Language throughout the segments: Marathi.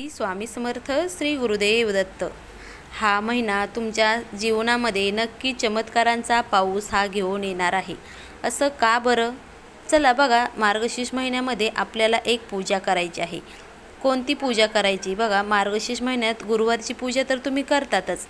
श्री स्वामी समर्थ श्री गुरुदेव दत्त. हा महिना तुमच्या जीवनामध्ये नक्की चमत्कारांचा पाऊस हा घेऊन येणार आहे. असं का बरं? चला बघा मार्गशीर्ष महिन्यामध्ये आपल्याला एक पूजा करायची आहे. कोणती पूजा करायची? बघा मार्गशीर्ष महिन्यात गुरुवारची पूजा तर तुम्ही करतातच.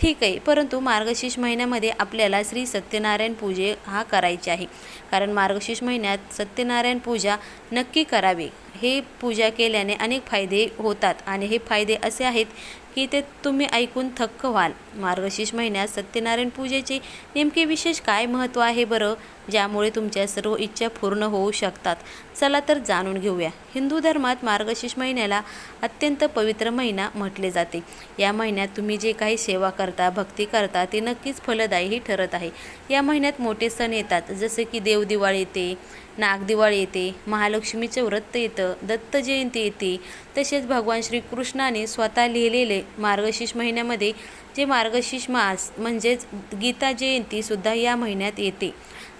ठीक आहे परंतु मार्गशीर्ष महिन्यामध्ये आपल्याला श्री सत्यनारायण पूजे हा करायची आहे. कारण मार्गशीर्ष महिन्यात सत्यनारायण पूजा नक्की करावी. हे पूजा केल्याने अनेक फायदे होतात. आणि हे फायदे असे आहेत की ते तुम्ही ऐकून थक्क व्हाल. मार्गशीर्ष महिन्यात सत्यनारायण पूजेचे नेमके विशेष काय महत्त्व आहे बरं? ज्यामुळे तुमच्या सर्व इच्छा पूर्ण होऊ शकतात. चला तर जाणून घेऊया. हिंदू धर्मात मार्गशीर्ष महिन्याला अत्यंत पवित्र महिना म्हटले जाते. या महिन्यात तुम्ही जे काही सेवा करता भक्ती करता ते नक्कीच फलदायी ठरत आहे. या महिन्यात मोठे सण येतात जसे की देवदिवाळी येते नागदिवाळी येते महालक्ष्मीचं व्रत येतं दत्त जयंती येते. तसेच भगवान श्रीकृष्णाने स्वतः लिहिलेले मार्गशीर्ष महिन्यामध्ये जे मार्गशीर्ष मास म्हणजेच गीता जयंतीसुद्धा या महिन्यात येते.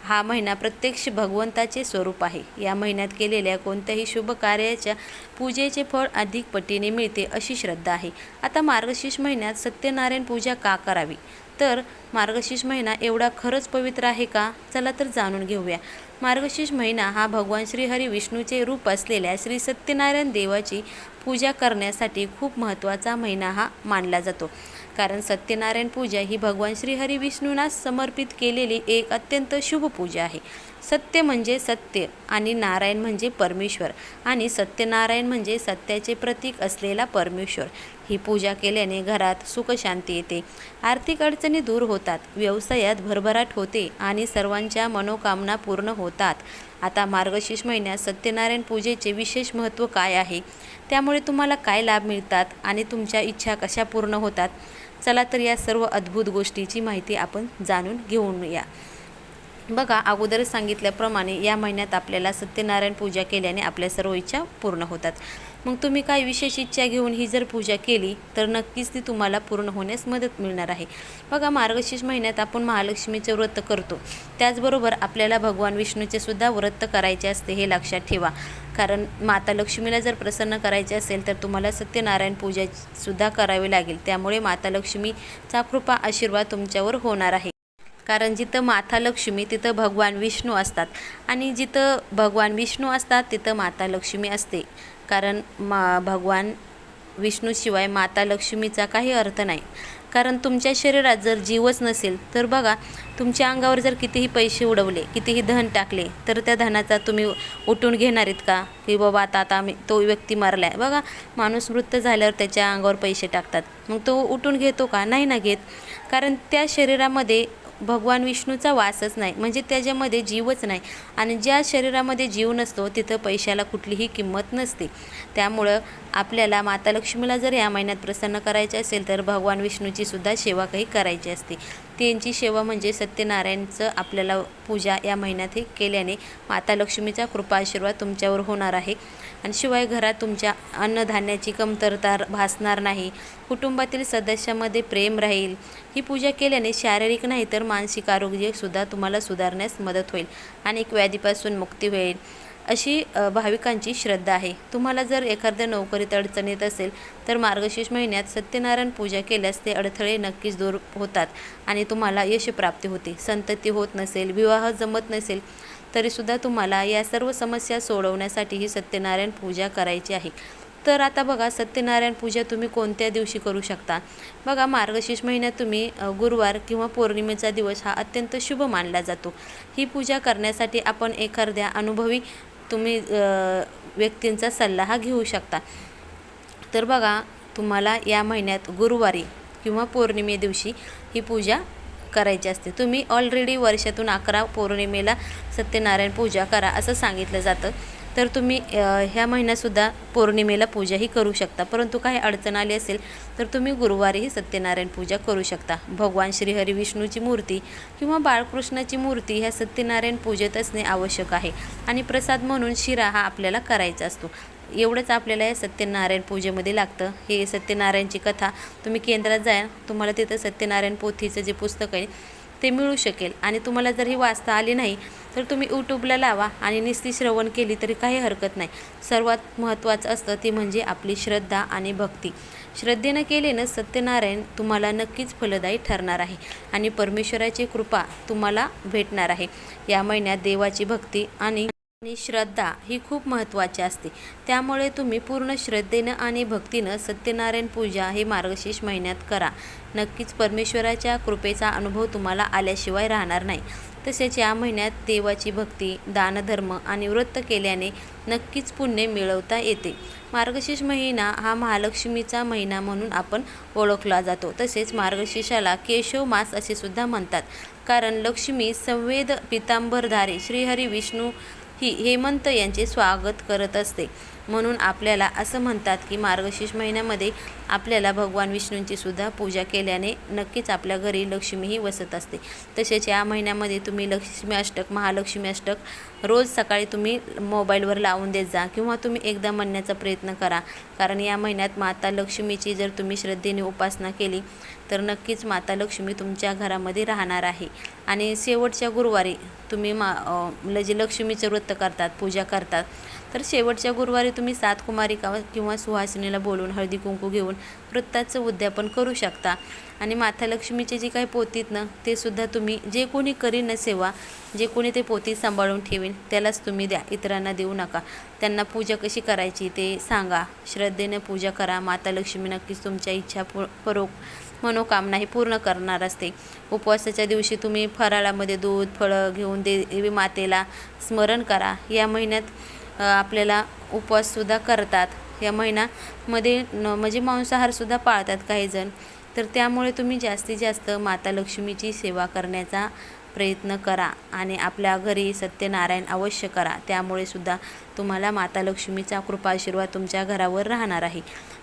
हा महिना प्रत्यक्ष भगवंताचे स्वरूप आहे. या महिन्यात केलेल्या कोणत्याही शुभ कार्याच्या पूजेचे फळ अधिक पटीने मिळते अशी श्रद्धा आहे. आता मार्गशीर्ष महिन्यात सत्यनारायण पूजा का करावी? तर मार्गशीर्ष महिना एवढा खरंच पवित्र आहे का? चला तर जाणून घेऊया. मार्गशीर्ष महिना हा भगवान श्रीहरी विष्णूचे रूप असलेल्या श्री सत्यनारायण देवाची पूजा करण्यासाठी खूप महत्त्वाचा महिना हा मानला जातो. कारण सत्यनारायण पूजा ही भगवान श्रीहरी विष्णूंनाच समर्पित केलेली एक अत्यंत शुभ पूजा आहे. सत्य म्हणजे सत्य आणि नारायण म्हणजे परमेश्वर आणि सत्यनारायण म्हणजे सत्याचे प्रतीक असलेला परमेश्वर. ही पूजा केल्याने घरात सुखशांती येते. आर्थिक अडचणी दूर होतात. व्यवसायात भरभराट होते आणि सर्वांच्या मनोकामना पूर्ण होतात. आता मार्गशीर्ष महिन्यात सत्यनारायण पूजेचे विशेष महत्त्व काय आहे? त्यामुळे तुम्हाला काय लाभ मिळतात आणि तुमच्या इच्छा कशा पूर्ण होतात? चला तर या सर्व अद्भुत गोष्टीची माहिती आपण जाणून घेऊन या. बघा अगोदर सांगितल्याप्रमाणे या महिन्यात आपल्याला सत्यनारायण पूजा केल्याने आपल्या सर्व इच्छा पूर्ण होतात. मग तुम्ही काय विशेष इच्छा घेऊन ही जर पूजा केली तर नक्कीच ती तुम्हाला पूर्ण होण्यास मदत मिळणार आहे. बघा मार्गशीर्ष महिन्यात आपण महालक्ष्मीचे व्रत करतो. त्याचबरोबर आपल्याला भगवान विष्णूचे सुद्धा व्रत करायचे असते हे लक्षात ठेवा. कारण माता लक्ष्मीला जर प्रसन्न करायचे असेल तर तुम्हाला सत्यनारायण पूजा सुद्धा करावी लागेल. त्यामुळे माता लक्ष्मीचा कृपा आशीर्वाद तुमच्यावर होणार आहे. कारण जिथं माता लक्ष्मी तिथं भगवान विष्णू असतात. आणि जिथं भगवान विष्णू असतात तिथं माता लक्ष्मी असते. कारण मा भगवान विष्णूशिवाय माता लक्ष्मीचा काही अर्थ नाही. कारण तुमच्या शरीरात जर जीवच नसेल तर बघा तुमच्या अंगावर जर कितीही पैसे उडवले कितीही धन टाकले तर त्या धनाचा तुम्ही उठून घेणार आहेत का? की बाबा आता आता आम्ही तो व्यक्ती मारला आहे बघा माणूस मृत झाल्यावर त्याच्या अंगावर पैसे टाकतात. मग तो उठून घेतो का? नाही ना घेत. कारण त्या शरीरामध्ये भगवान विष्णूचा वासच नाही. म्हणजे त्याच्यामध्ये जीवच नाही. आणि ज्या शरीरामध्ये जीव नसतो तिथं पैशाला कुठलीही किंमत नसते. त्यामुळं आपल्याला माता लक्ष्मीला जर या महिन्यात प्रसन्न करायचे असेल तर भगवान विष्णूची सुद्धा सेवा काही करायची असते. त्यांची सेवा म्हणजे सत्यनारायणचं आपल्याला पूजा या महिन्यात हे केल्याने माता लक्ष्मीचा कृपा आशीर्वाद तुमच्यावर होणार आहे. आणि शिवाय घरात तुमच्या अन्नधान्याची कमतरता भासणार नाही. कुटुंबातील सदस्यामध्ये प्रेम राहील. ही पूजा केल्याने शारीरिक नाही तर मानसिक आरोग्यसुद्धा तुम्हाला सुधारण्यास मदत होईल अनेक व्याधीपासून मुक्ती होईल अशी भाविकांची श्रद्धा आहे. तुम्हाला जर एखाद्या नोकरीत अडचण येत असेल तर मार्गशीर्ष महिन्यात सत्यनारायण पूजा केल्यास ते अडथळे नक्कीच दूर होतात आणि तुम्हाला यशप्राप्ती होते. संतती होत नसेल विवाह जमत नसेल तरीसुद्धा तुम्हाला या सर्व समस्या सोडवण्यासाठी ही सत्यनारायण पूजा करायची आहे. तर आता बघा सत्यनारायण पूजा तुम्ही कोणत्या दिवशी करू शकता? बघा मार्गशीर्ष महिन्यात तुम्ही गुरुवार किंवा पौर्णिमेचा दिवस हा अत्यंत शुभ मानला जातो. ही पूजा करण्यासाठी आपण एखाद्या अनुभवी तुम्ही व्यक्तींचा सल्ला हा घेऊ शकता. तर बघा तुम्हाला या महिन्यात गुरुवारी किंवा पौर्णिमे दिवशी ही पूजा करायची असते. तुम्ही ऑलरेडी वर्षातून अकरा पौर्णिमेला सत्यनारायण पूजा करा असं सांगितलं जातं. तर तुम्ही ह्या महिन्यातसुद्धा पौर्णिमेला पूजाही करू शकता. परंतु काही अडचण आली असेल तर तुम्ही गुरुवारीही सत्यनारायण पूजा करू शकता. भगवान श्रीहरी विष्णूची मूर्ती किंवा बाळकृष्णाची मूर्ती ह्या सत्यनारायण पूजेत असणे आवश्यक आहे. आणि प्रसाद म्हणून शिरा हा आपल्याला करायचा असतो. एवढंच आपल्याला या सत्यनारायण पूजेमध्ये लागतं. हे सत्यनारायणची कथा तुम्ही केंद्रात जाय तुम्हाला तिथं सत्यनारायण पोथीचं जे पुस्तक आहे ते मिळू शकेल. आणि तुम्हाला जर ही वाचता आली नाही तर तुम्ही यूट्यूबला लावा आणि नुसती श्रवण केली तरी काही हरकत नाही. सर्वात महत्त्वाचं असतं ती म्हणजे आपली श्रद्धा आणि भक्ती. श्रद्धेनं केलेनं सत्यनारायण तुम्हाला नक्कीच फलदायी ठरणार आहे आणि परमेश्वराची कृपा तुम्हाला भेटणार आहे. या महिन्यात देवाची भक्ती आणि आणि श्रद्धा ही खूप महत्त्वाची असते. त्यामुळे तुम्ही पूर्ण श्रद्धेनं आणि भक्तीनं सत्यनारायण पूजा हे मार्गशीर्ष महिन्यात करा. नक्कीच परमेश्वराच्या कृपेचा अनुभव तुम्हाला आल्याशिवाय राहणार नाही. तसेच या महिन्यात देवाची भक्ती दानधर्म आणि व्रत केल्याने नक्कीच पुण्य मिळवता येते. मार्गशीर्ष महिना हा महालक्ष्मीचा महिना म्हणून आपण ओळखला जातो. तसेच मार्गशीर्षाला केशव मास असे सुद्धा म्हणतात. कारण लक्ष्मी संवेद पितांबरधारी श्रीहरी विष्णू ही हेमंत यांचे स्वागत करत असते. म्हणून आपल्याला असं म्हणतात की मार्गशीर्ष महिन्यामध्ये आपल्याला भगवान विष्णूंची सुद्धा पूजा केल्याने नक्कीच आपल्या घरी लक्ष्मीही वसत असते. तसेच या महिन्यामध्ये तुम्ही लक्ष्मी अष्टक महालक्ष्मी अष्टक रोज सकाळी तुम्ही मोबाईलवर लावून देत जा किंवा तुम्ही एकदा म्हणण्याचा प्रयत्न करा. कारण या महिन्यात माता लक्ष्मीची जर तुम्ही श्रद्धेने उपासना केली तर नक्कीच माता लक्ष्मी तुमच्या घरामध्ये राहणार आहे. आणि शेवटच्या गुरुवारी तुम्ही मा लजी म्हणजे लक्ष्मीचं व्रत करतात पूजा करतात तर शेवटच्या गुरुवारी तुम्ही सात कुमारिका किंवा सुहासिनीला बोलून हळदी कुंकू घेऊन वृत्ताचं उद्यापन करू शकता. आणि माता लक्ष्मीचे जे काही पोतीत ना ते सुद्धा तुम्ही जे कोणी करीन सेवा जे कोणी ते पोती सांभाळून ठेवीन त्यालाच तुम्ही द्या इतरांना देऊ नका. त्यांना पूजा कशी करायची ते सांगा. श्रद्धेने पूजा करा. माता लक्ष्मी नक्कीच तुमच्या इच्छा पु परोक मनोकामना ही पूर्ण करणार असते. उपवासाच्या दिवशी तुम्ही फराळामध्ये दूध फळं घेऊन देवी मातेला स्मरण करा. या महिन्यात आपल्याला उपवाससुद्धा करतात. या महिन्यामध्ये न म्हणजे मांसाहारसुद्धा पाळतात काहीजण. तर त्यामुळे तुम्ही जास्तीत जास्त माता लक्ष्मीची सेवा करण्याचा प्रयत्न करा आणि आपल्या घरी सत्यनारायण अवश्य करा. त्यामुळे सुद्धा तुम्हाला माता लक्ष्मीचा कृपा आशीर्वाद तुमच्या घरावर राहणार आहे.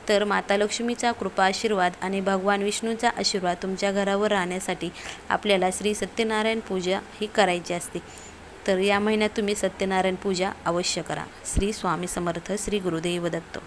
तर माता लक्ष्मीचा कृपा आशीर्वाद आणि भगवान विष्णूचा आशीर्वाद तुमच्या घरावर राहण्यासाठी आपल्याला श्री सत्यनारायण पूजा ही करायची असते. तर या महिन्यात तुम्ही सत्यनारायण पूजा अवश्य करा. श्री स्वामी समर्थ श्री गुरुदेव दत्त.